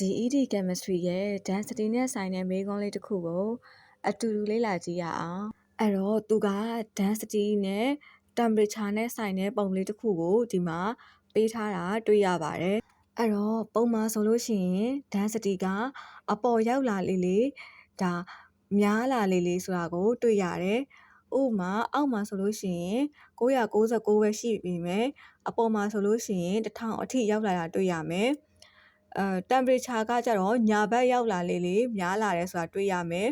GED Chemistry ရဲ့ density နဲ့ဆိုင်တဲ့မေးခွန်းလေးတစ်ခုကို အတူတူလေ့လာကြည့်ရအောင်အဲ့တော့သူက density နဲ့ temperature နဲ့ဆိုင်တဲ့ပုံလေးတစ်ခုကိုဒီမှာပေးထားတာတွေ့ရပါတယ်အဲ့တော့ပုံမှန်ဆိုလို့ရှိရင် density ကအပေါ်ရောက်လာလေးလေးဒါများလာလေးလေးဆိုတာကိုတွေ့ရတယ်ဥပမာအောက်မှာဆိုလို့ရှိရင်999ပဲရှိပြီမယ်အပေါ်မှာဆိုလို့ရှိရင်1000အထိရောက်လာတာတွေ့ရမယ် အဲ temperature ကကြတော့ညာဘက်ရောက်လာလေလေများလာတယ်ဆိုတာတွေ့ရမယ်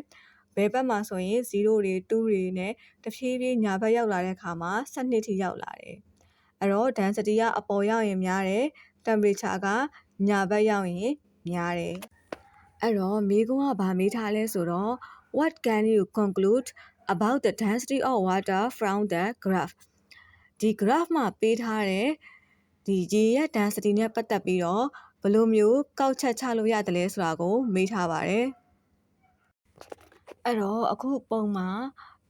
ဘယ်ဘက်မှာဆိုရင်0တွေ2တွေနဲ့တဖြည်းဖြည်းညာဘက်ရောက်လာတဲ့အခါမှာ12ထိရောက်လာတယ်အဲ့တော့ density ကအပေါ်ရောက်ရင်များတယ် temperature ကညာဘက်ရောက်ရင်များတယ်အဲ့တော့မိကုန်းကဗာမေးထားလဲဆိုတော့ what can you conclude about the density of water from the graph ဒီ graph မှာပေးထားတဲ့ဒီရေရဲ့ density နဲ့ပတ်သက်ပြီးတော့ ဘယ်လိုမျိုးကောက်ချက်ချလို့ရတယ်လဲဆိုတာကို မေးထားပါတယ်အဲ့တော့အခုပုံမှာ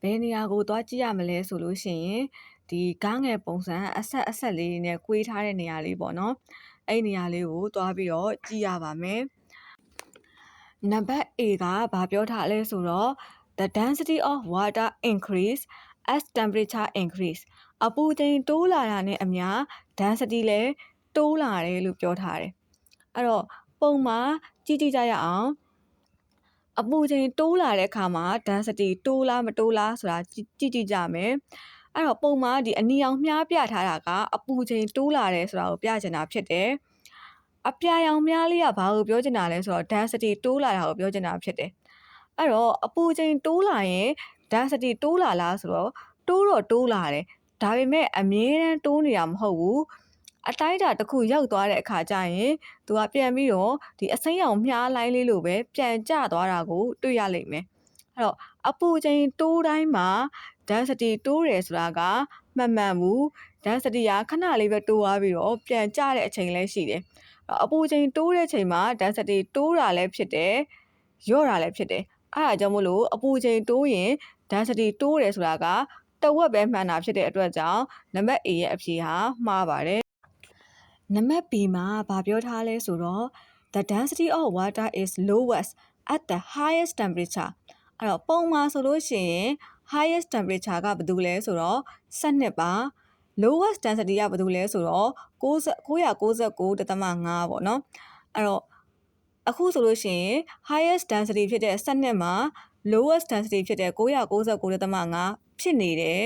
ဘယ်နေရာကိုသွားကြည့်ရမလဲဆိုလို့ရှိရင်ဒီကားငယ်ပုံစံအဆက်အဆက်လေးနဲ့꿰ထားတဲ့နေရာလေးပေါ့နော်အဲ့နေရာလေးကိုသွားပြီးတော့ကြည့်ရပါမယ်နံပါတ် A ကဘာပြောထားလဲဆိုတော့ the density of water increase as temperature increase အပူချိန်တိုးလာတာနဲ့အမျှ density လည်းတိုးလာတယ်လို့ပြောထားတယ် အဲ့တော့ပုံမှာကြည့်ကြည့်ကြရအောင်အပူချိန်တိုးလာတဲ့အခါမှာ density တိုးလားမတိုးလားဆိုတာကြည့်ကြည့်ကြမယ်အဲ့တော့ပုံမှာဒီအနီအောင်မြားပြထားတာကအပူချိန်တိုးလာတယ်ဆိုတာကိုပြချင်တာဖြစ်တယ်အပြာရောင်များလေးကဘာကိုပြောချင်တာလဲဆိုတော့ density တိုးလာတာကိုပြောချင်တာဖြစ်တယ်အဲ့တော့အပူချိန်တိုးလာရင် density တိုးလာလားဆိုတော့တိုးတော့တိုးလာတယ်ဒါပေမဲ့အမြဲတမ်းတိုးနေတာမဟုတ်ဘူး အတိုင်းတာတစ်ခုရောက်သွားတဲ့အခါကျရင်သူကပြန်ပြီးတော့ဒီအစိမ်းရောင်မြားလိုင်းလေးလိုပဲပြန်ကျသွားတာကိုတွေ့ရလိမ့်မယ်အဲ့တော့အပူချိန်တိုးတိုင်းမှာ density တိုးတယ်ဆိုတာကမှန်မှန်ဘူး density ကခဏလေးပဲတိုးသွားပြီးတော့ပြန်ကျတဲ့အချိန်လည်းရှိတယ်အပူချိန်တိုးတဲ့ချိန်မှာ density တိုးတာလည်းဖြစ်တယ်လျော့တာလည်းဖြစ်တယ်အဲ့ဒါကြောင့်မို့လို့အပူချိန်တိုးရင် density တိုးတယ်ဆိုတာကတဝက်ပဲမှန်တာဖြစ်တဲ့အတွက်ကြောင့်နံပါတ် A ရဲ့အဖြေဟာမှားပါတယ် နံပါတ် B မှာဗာပြောထားလဲဆိုတော့ the density of water is lowest at the highest temperature အဲ့တော့ပုံမှာဆိုလို့ရှိရင် highest temperature ကဘာတူလဲဆိုတော့12ပါ lowest density ကဘာတူလဲဆိုတော့999.5ပေါ့နော်အဲ့တော့အခုဆိုလို့ရှိရင် highest density ဖြစ်တဲ့12မှာ lowest density ဖြစ်တဲ့999.5ဖြစ်နေတယ်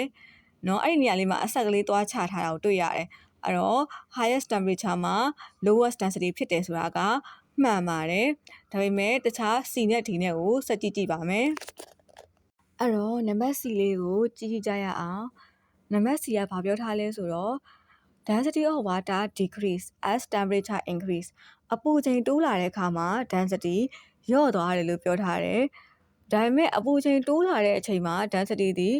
เนาะအဲ့ဒီနေရာလေးမှာအဆက်ကလေးသွားချထားတာကိုတွေ့ရတယ် အဲ့တော့ highest temperature မှာ lowest density ဖြစ်တယ်ဆိုတာကမှန်ပါတယ်ဒါပေမဲ့တခြား C နဲ့ D နဲ့ကိုစက်ကြည့်ကြည့်ပါမယ်အဲ့တော့နံပါတ် C လေးကိုကြည့်ကြည့်ကြရအောင်နံပါတ် C ကဘာပြောထားလဲဆိုတော့ density of water decrease as temperature increase အပူချိန်တိုးလာတဲ့အခါမှာ density လျော့သွားတယ်လို့ပြောထားတယ်ဒါပေမဲ့အပူချိန်တိုးလာတဲ့အချိန်မှာ density သည်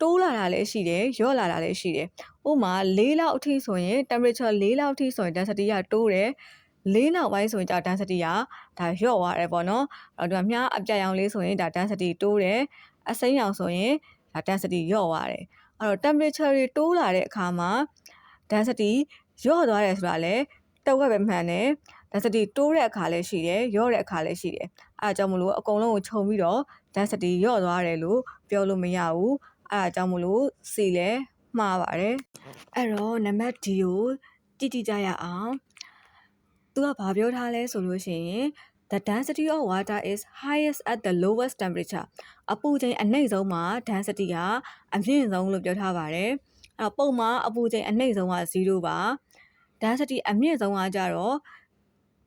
တိုးလာတာလည်းရှိတယ်လျော့လာတာလည်းရှိတယ်ဥပမာ၄လောက်အထိဆိုရင် temperature ၄လောက်အထိဆိုရင် density ကတိုးတယ်လေးနောက်ပိုင်းဆိုရင်ကြာ density ကဒါလျော့သွားတယ်ပေါ့နော်အဲ့တော့မြားအပြတ်ရောင်လေးဆိုရင်ဒါ density တိုးတယ်အစိမ်းရောင်ဆိုရင်ဒါ density လျော့သွားတယ်အဲ့တော့ temperature တွေတိုးလာတဲ့အခါမှာ density လျော့သွားတယ်ဆိုတာလည်းတဝက်ပဲမှန်တယ် density တိုးတဲ့အခါလည်းရှိတယ်လျော့တဲ့အခါလည်းရှိတယ်အဲအကြောင်းမလို့အကုန်လုံးကိုခြုံပြီးတော့ density လျော့သွားတယ်လို့ပြောလို့မရဘူး အဲအကြောင်းမလို့ C လည်းမှားပါတယ်အဲ့တော့နံပါတ် D ကိုကြည့်ကြည့်ကြရအောင်သူကဘာပြောထားလဲဆိုလို့ရှိရင် the density of water is highest at the lowest temperature အပူချိန်အနှိမ့်ဆုံးမှာ density ကအမြင့်ဆုံးလို့ပြောထားပါတယ်အဲ့ပုံမှာအပူချိန်အနှိမ့်ဆုံးက0ပါ density အမြင့်ဆုံးကကြတော့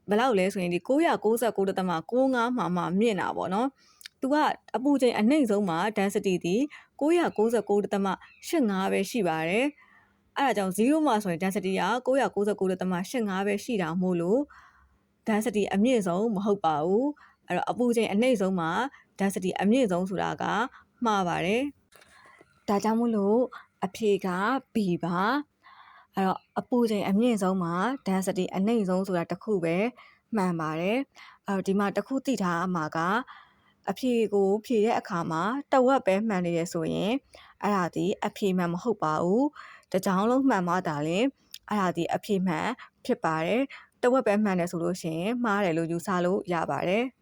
ဘယ်လောက်လဲဆိုရင်ဒီ999.65မှာမှမြင့်တာပေါ့နော် သူကအပူချိန်အနှိမ့်ဆုံးမှာ density ဒီ999.85ပဲရှိပါတယ်အဲ့ဒါကြောင့်0မှာဆိုရင် density က999.85ပဲရှိတာမို့လို့ density အမြင့်ဆုံးမဟုတ်ပါဘူးအဲ့တော့အပူချိန်အနှိမ့်ဆုံးမှာ density အမြင့်ဆုံးဆိုတာကမှားပါတယ်ဒါကြောင့်မို့လို့အဖြေက B ပါအဲ့တော့အပူချိန်အမြင့်ဆုံးမှာ density အနှိမ့်ဆုံးဆိုတာတစ်ခုပဲမှန်ပါတယ်အဲ့တော့ဒီမှာတစ်ခုသိထားအမှာက အဖြေကိုဖြေတဲ့အခါမှာတဝက်ပဲမှန်နေရဆိုရင်အဲ့ဒါဒီအဖြေမှန်မဟုတ်ပါဘူးတကြောင်လုံးမှန်မှသာလင်အဲ့ဒါဒီအဖြေမှန်ဖြစ်ပါတယ်တဝက်ပဲမှန်တယ်ဆိုလို့ရှိရင်မှားတယ်လို့ယူဆလို့ရပါတယ်။